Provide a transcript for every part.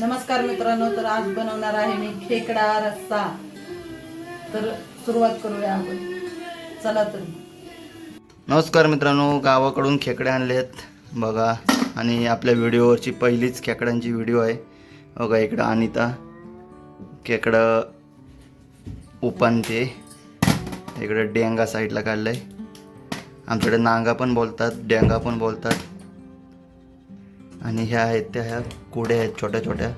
नमस्कार मित्रांनो तर आज बनवणार आहे मी खेकडा रस्सा. तर सुरुवात करूया आपण. चला तर. नमस्कार मित्रांनो गावाकडून खेकडे आणले आहेत. बघा आणि आपल्या व्हिडिओवरची पहिलीच खेकड्यांची व्हिडिओ आहे. बघा इकडं अनिता खेकडं उपांते इकडं डेंगा साईडला काढलं आहे आमच्याकडे नांगा पण बोलतात डेंगा पण बोलतात. आणि ह्या आहेत त्या ह्या कुड्या आहेत छोट्या छोट्या.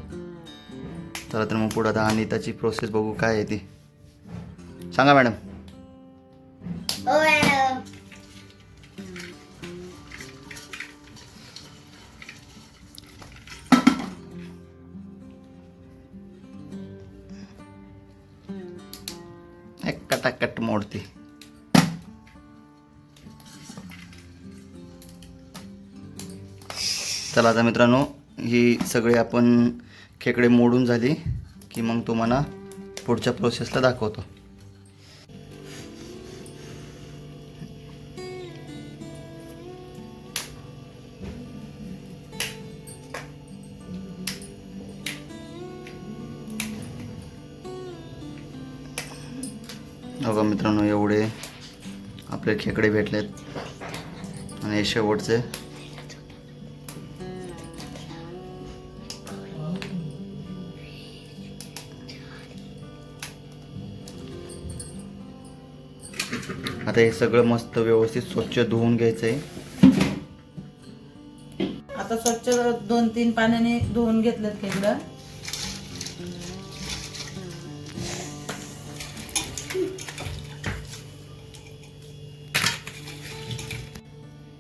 चला तर मग पुढं आता अनिताची प्रोसेस बघू काय आहे ती. सांगा मॅडम. एक कटाकट मोडती. चला आता मित्रांनो ही सगळी आपण खेकडे मोडून झाली की मग तुम्हाला पुढच्या प्रोसेसला दाखवतो. बघा मित्रांनो एवढे आपले खेकडे भेटलेत. आणि हे शेवटचे. आता हे सगळं मस्त व्यवस्थित स्वच्छ धुवून घ्यायचं आहे आता स्वच्छ दोन तीन पाण्याने धुवून घेतलं खेकडं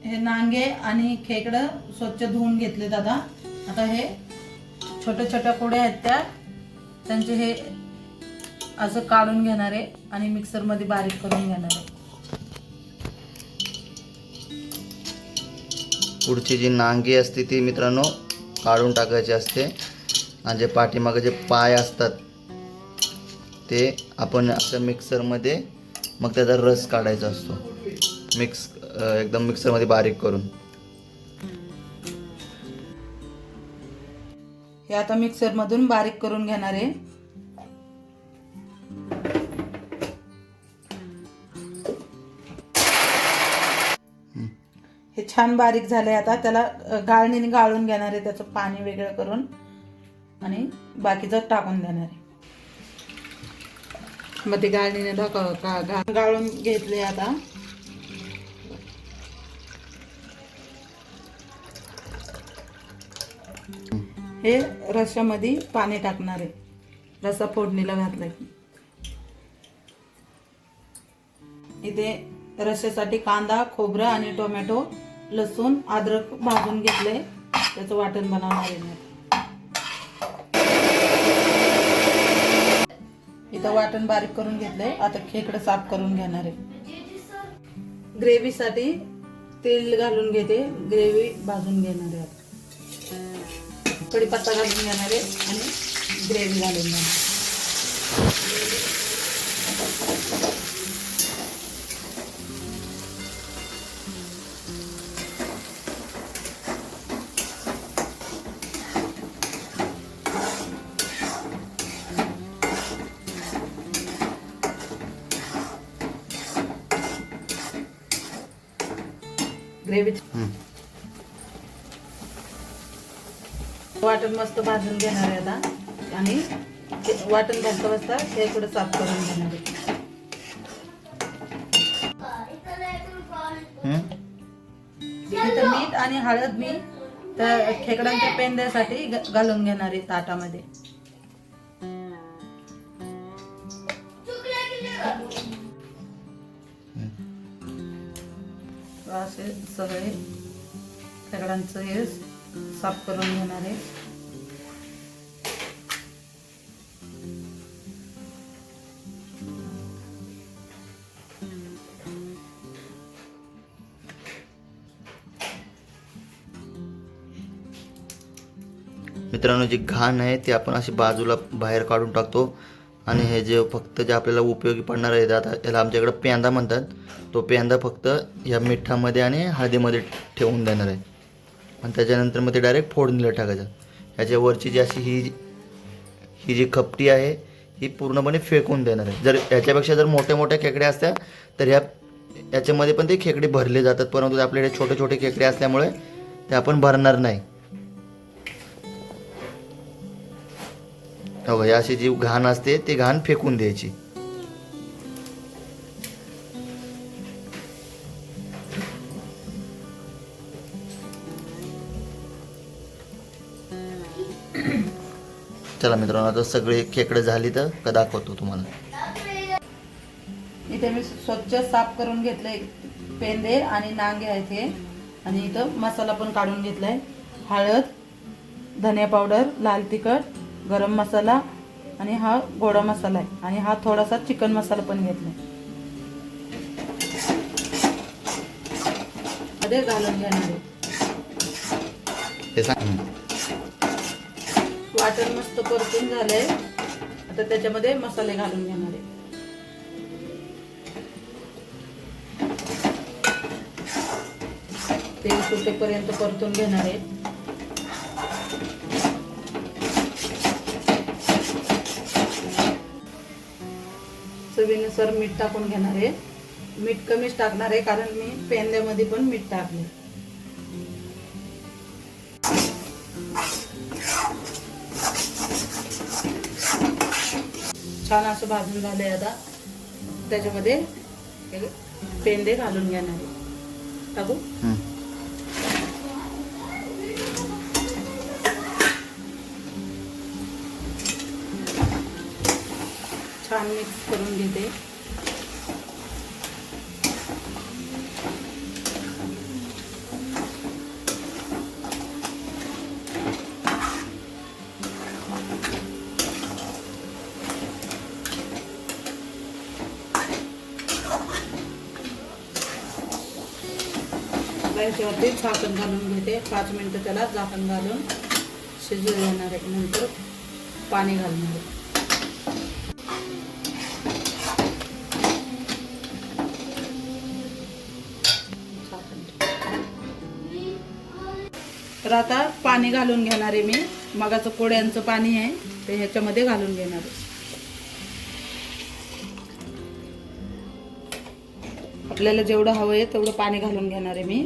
हे नांगे आणि खेकडं स्वच्छ धुवून घेतले दादा आता हे छोट्या छोट्या कोड्या आहेत त्या. त्यांचे हे असं काढून घेणार आहे आणि मिक्सरमध्ये बारीक करून घेणार आहे. पुढची जी नांगी असते ती मित्रांनो काढून टाकायची असते. आणि जे पाठीमागे जे पाय असतात ते आपण असं मिक्सरमध्ये मग त्याचा रस काढायचा असतो. मिक्स एकदम मिक्सरमध्ये बारीक करून. हे आता मिक्सरमधून बारीक करून घेणार आहे. हे छान बारीक झालंय आता. त्याला गाळणीने गाळून घेणार आहे त्याचं पाणी वेगळं करून. आणि बाकीचं टाकून देणार आहे. मग ते गाळणीने दाखव गाळून घेतले आता. हे रश्यामध्ये पाणी टाकणार आहे. रसा फोडणीला घातला की इथे रश्यासाठी कांदा खोबरं आणि टोमॅटो लसूण अद्रक भाजून घेतलंय त्याचं वाटण बनवणार आहे इथं वाटण बारीक करून घेतलंय. आता खेकडं साफ करून घेणार आहे. ग्रेव्हीसाठी तेल घालून घेते. ग्रेव्ही भाजून घेणार आहे कडीपत्ता घालून घेणार आहे आणि ग्रेव्ही घालून घेणार ग्रेव्ही. वाटण मस्त भाजून घेणार आहे आता आणि वाटण भाजता भाजता हे इकडे साफ करून घेणार आहे? इथं मीठ आणि हळद मी त्या खेकड्यांच्या पेंद्यासाठी घालून घेणार आहे ताटामध्ये असे सगळे सगळ्यांचं हे साफ करून घेणार आहे. मित्रांनो जी घाण आहे ती आपण अशी बाजूला बाहेर काढून टाकतो. आणि हे जे फक्त जे आपल्याला उपयोगी पडणार आहे आता याला आमच्याकडे पेंदा म्हणतात. तो पेंदा फक्त या मिठामध्ये आणि हळदीमध्ये ठेवून देणार आहे. आणि त्याच्यानंतर मग ते डायरेक्ट फोडणीला टाकायचं. ह्याच्यावरची जी अशी ही ही जी खपटी आहे ही पूर्णपणे फेकून देणार आहे. जर याच्यापेक्षा जर मोठ्या मोठ्या खेकड्या असत्या तर ह्या याच्यामध्ये पण ते खेकडे भरले जातात. परंतु आपल्याकडे छोटे छोटे खेकडे असल्यामुळे ते आपण भरणार नाही. हो का, अशी जी घाण असते ती घाण फेकून द्यायची. चला मित्रांनो आता सगळे खेकडे झाली तर का दाखवतो तुम्हाला. इथे मी स्वच्छ साफ करून घेतलंय पेंदे आणि नांगे आहेत हे. आणि इथं मसाला पण काढून घेतलाय. हळद धनिया पावडर लाल तिखट गरम मसाला आणि हा गोडा मसाला आहे. आणि हा थोडासा चिकन मसाला पण घालून घेणार आहे. हं. वाटण मस्त परतून झालंय. आता त्याच्यामध्ये मसाले घालून घेणार आहे. तेल सुटेपर्यंत परतून घेणार आहे. चवीनुसार मीठ टाकून घेणार आहे. मीठ कमीच टाकणार आहे कारण मी पेंद्यामध्ये पण मीठ टाकले छान असं भाजून झालंय आता. त्याच्यामध्ये पेंदे घालून घेणार आहे. टाकू? छान मिक्स करून घेते. याच्यावरती झाकण घालून घेते. पाच मिनटं त्याला झाकण घालून शिजू येणार आहे. नंतर पाणी घालणार तर आता पाणी घालून घेणार आहे मी. मगाचं कोड्यांचं पाणी आहे ते ह्याच्यामध्ये घालून घेणार आहे. आपल्याला जेवढं हवं आहे तेवढं पाणी घालून घेणार आहे मी.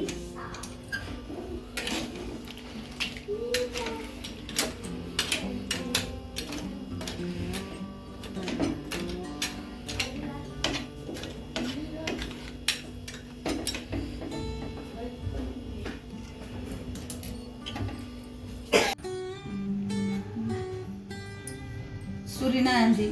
सुरी नाही आणली